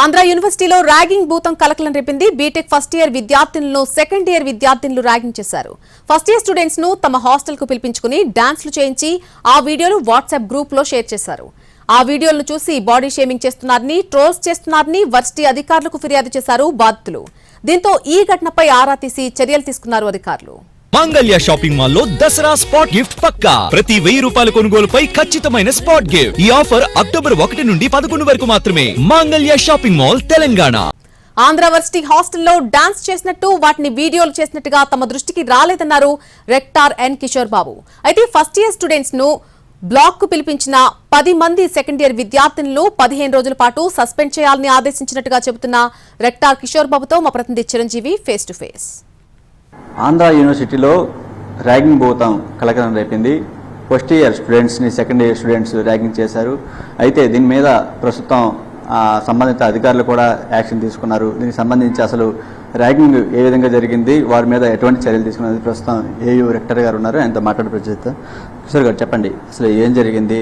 ఆంధ్ర యూనివర్సిటీలో ర్యాగింగ్ భూతం కలకలం రేపింది. బీటెక్ ఫస్ట్ ఇయర్ విద్యార్థినులను సెకండ్ ఇయర్ విద్యార్థినులు ర్యాగింగ్ చేశారు. ఫస్ట్ ఇయర్ స్టూడెంట్స్ను తమ హాస్టల్కు పిలిపించుకుని డాన్స్లు చేయించి ఆ వీడియోలు వాట్సాప్ గ్రూప్లో షేర్ చేశారు. ఆ వీడియోలను చూసి బాడీ షేమింగ్ చేస్తున్నారని ట్రోల్స్ చేస్తున్నారని వర్సిటీ అధికారులకు ఫిర్యాదు చేశారు బాధితులు. దీంతో ఈ ఘటనపై ఆరా తీసి చర్యలు తీసుకున్నారు అధికారులు. మాంగళ్య షాపింగ్ మాల్లో దసరా స్పాట్ గిఫ్ట్ పక్కా. ప్రతి వెయ్యి రూపాయల కొనుగోలుపై ఖచ్చితమైన స్పాట్ గిఫ్ట్. ఈ ఆఫర్ అక్టోబర్ ఒకటి నుండి పదకొండు వరకు మాత్రమే. మాంగళ్య షాపింగ్ మాల్ తెలంగాణ. ఆంధ్రవర్సిటీ హాస్టల్లో డాన్స్ చేసినట్టు వాటిని వీడియోలు చేసినట్టుగా తమ దృష్టికి రాలేదన్నారు రెక్టార్ ఎన్ కిషోర్ బాబు. అయితే ఫస్ట్ ఇయర్ స్టూడెంట్స్ను బ్లాక్కు పిలిపించిన పది మంది సెకండ్ ఇయర్ విద్యార్థినులు పదిహేను రోజుల పాటు సస్పెండ్ చేయాలని ఆదేశించినట్టుగా చెబుతున్న రెక్టార్ కిషోర్ బాబుతో మా ప్రతినిధి Chiranjeevi face to face Andhra యూనివర్సిటీలో ర్యాగింగ్ భూతం కలకలం రేపింది. ఫస్ట్ ఇయర్ స్టూడెంట్స్ని సెకండ్ ఇయర్ స్టూడెంట్స్ ర్యాగింగ్ చేశారు. అయితే దీని మీద ప్రస్తుతం సంబంధిత అధికారులు కూడా యాక్షన్ తీసుకున్నారు. దీనికి సంబంధించి అసలు ర్యాగింగ్ ఏ విధంగా జరిగింది వారి మీద ఎటువంటి చర్యలు తీసుకున్నది ప్రస్తుతం ఏయూ రెక్టర్ గారు ఉన్నారు. ఆయనతో మాట్లాడే ప్రజలతో కిషోర్ గారు చెప్పండి అసలు ఏం జరిగింది?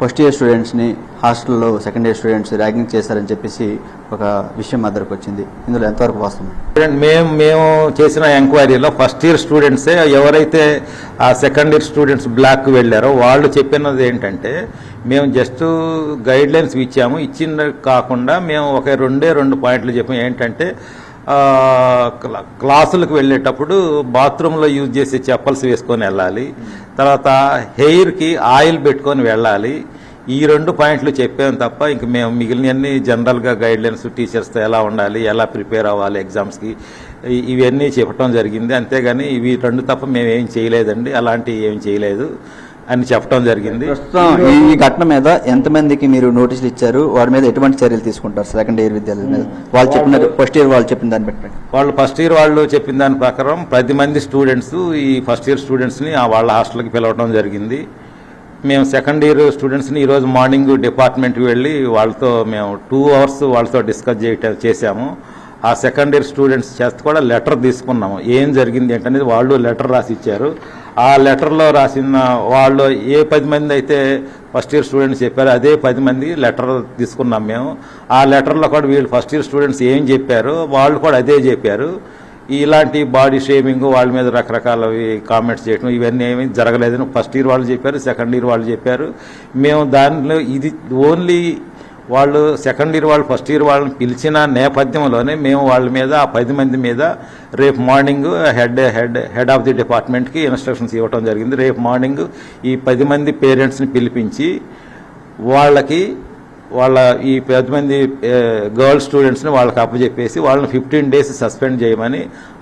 ఫస్ట్ ఇయర్ స్టూడెంట్స్ని హాస్టల్లో సెకండ్ ఇయర్ స్టూడెంట్స్ ర్యాగింగ్ చేశారని చెప్పేసి ఒక విషయం మద్దరికి వచ్చింది. ఇందులో ఎంతవరకు వాస్తవం? మేము మేము చేసిన ఎంక్వైరీలో ఫస్ట్ ఇయర్ స్టూడెంట్సే ఎవరైతే ఆ సెకండ్ ఇయర్ స్టూడెంట్స్ బ్లాక్ వెళ్ళారో వాళ్ళు చెప్పినది ఏంటంటే మేము జస్ట్ గైడ్ లైన్స్ ఇచ్చాము. ఇచ్చిన కాకుండా మేము ఒక రెండే రెండు పాయింట్లు చెప్పాము. ఏంటంటే క్లాసులకు వెళ్ళేటప్పుడు బాత్రూంలో యూజ్ చేసే చెప్పల్స్ వేసుకొని వెళ్ళాలి. తర్వాత హెయిర్కి ఆయిల్ పెట్టుకొని వెళ్ళాలి. ఈ రెండు పాయింట్లు చెప్పాం తప్ప ఇంక మేము మిగిలినవన్నీ జనరల్గా గైడ్లైన్స్ టీచర్స్తో ఎలా ఉండాలి ఎలా ప్రిపేర్ అవ్వాలి ఎగ్జామ్స్కి ఇవన్నీ చెప్పడం జరిగింది. అంతేగాని ఇవి రెండు తప్ప మేము ఏం చేయలేదండి. అలాంటివి ఏం చేయలేదు. అని చెప్పడం జరిగింది. ప్రస్తుతం ఈ ఘటన మీద ఎంతమందికి మీరు నోటీసులు ఇచ్చారు? వారి మీద ఎటువంటి చర్యలు తీసుకుంటారు? సెకండ్ ఇయర్ విద్యార్థుల మీద. వాళ్ళు చెప్పిన ఫస్ట్ ఇయర్ వాళ్ళు చెప్పిన దాన్ని బట్టి. వాళ్ళు ఫస్ట్ ఇయర్ వాళ్ళు చెప్పిన దాని ప్రకారం పది మంది స్టూడెంట్స్ ఈ ఫస్ట్ ఇయర్ స్టూడెంట్స్ని ఆ వాళ్ళ హాస్టల్కి పిలవడం జరిగింది. మేము సెకండ్ ఇయర్ స్టూడెంట్స్ని ఈరోజు మార్నింగ్ డిపార్ట్మెంట్కి వెళ్ళి వాళ్ళతో మేము టూ అవర్స్ వాళ్ళతో డిస్కస్ చేయటం చేశాము. ఆ సెకండ్ ఇయర్ స్టూడెంట్స్ చేత కూడా లెటర్ తీసుకున్నాము. ఏం జరిగింది ఏంటనేది వాళ్ళు లెటర్ రాసి ఇచ్చారు ఆ లెటర్లో రాసిన వాళ్ళు ఏ పది మంది అయితే ఫస్ట్ ఇయర్ స్టూడెంట్స్ చెప్పారో అదే పది మంది లెటర్ తీసుకున్నాం మేము. ఆ లెటర్లో కూడా వీళ్ళు ఫస్ట్ ఇయర్ స్టూడెంట్స్ ఏం చెప్పారు వాళ్ళు కూడా అదే చెప్పారు. ఇలాంటి బాడీ షేమింగ్ వాళ్ళ మీద రకరకాలవి కామెంట్స్ చేయడం ఇవన్నీ ఏమి జరగలేదని ఫస్ట్ ఇయర్ వాళ్ళు చెప్పారు సెకండ్ ఇయర్ వాళ్ళు చెప్పారు. మేము దానిలో ఇది ఓన్లీ వాళ్ళు సెకండ్ ఇయర్ వాళ్ళు ఫస్ట్ ఇయర్ వాళ్ళని పిలిచిన నేపథ్యంలోనే మేము వాళ్ళ మీద ఆ పది మంది మీద రేపు morning head head head of the డిపార్ట్మెంట్కి ఇన్స్ట్రక్షన్స్ ఇవ్వడం జరిగింది. రేపు మార్నింగ్ ఈ పది మంది పేరెంట్స్ని పిలిపించి వాళ్ళకి వాళ్ళ ఈ పది మంది గర్ల్ స్టూడెంట్స్ని వాళ్ళకి అప్పచెప్పేసి వాళ్ళని ఫిఫ్టీన్ డేస్ సస్పెండ్ చేయమని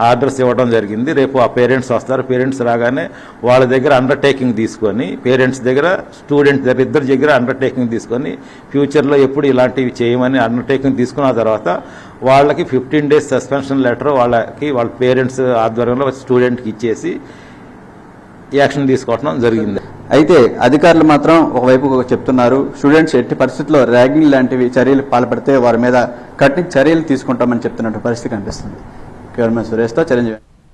ఆర్డర్స్ ఇవ్వడం జరిగింది. రేపు ఆ పేరెంట్స్ వస్తారు. పేరెంట్స్ రాగానే వాళ్ళ దగ్గర అండర్టేకింగ్ తీసుకొని పేరెంట్స్ దగ్గర స్టూడెంట్స్ దగ్గర ఇద్దరి దగ్గర అండర్టేకింగ్ తీసుకొని ఫ్యూచర్లో ఎప్పుడు ఇలాంటివి చేయమని అండర్టేకింగ్ తీసుకున్న తర్వాత వాళ్ళకి ఫిఫ్టీన్ డేస్ సస్పెన్షన్ లెటర్ వాళ్ళకి వాళ్ళ పేరెంట్స్ ఆధ్వర్యంలో స్టూడెంట్కి ఇచ్చేసి యాక్షన్ తీసుకోవడం జరిగింది. అయితే అధికారులు మాత్రం ఒకవైపు చెప్తున్నారు స్టూడెంట్స్ ఎట్టి పరిస్థితుల్లో ర్యాగింగ్ లాంటివి చర్యలు పాల్పడితే వారి మీద కఠిన చర్యలు తీసుకుంటామని చెప్తున్నట్టు పరిస్థితి కనిపిస్తుంది. కేవలం సురేష్తో చిరంజీవి.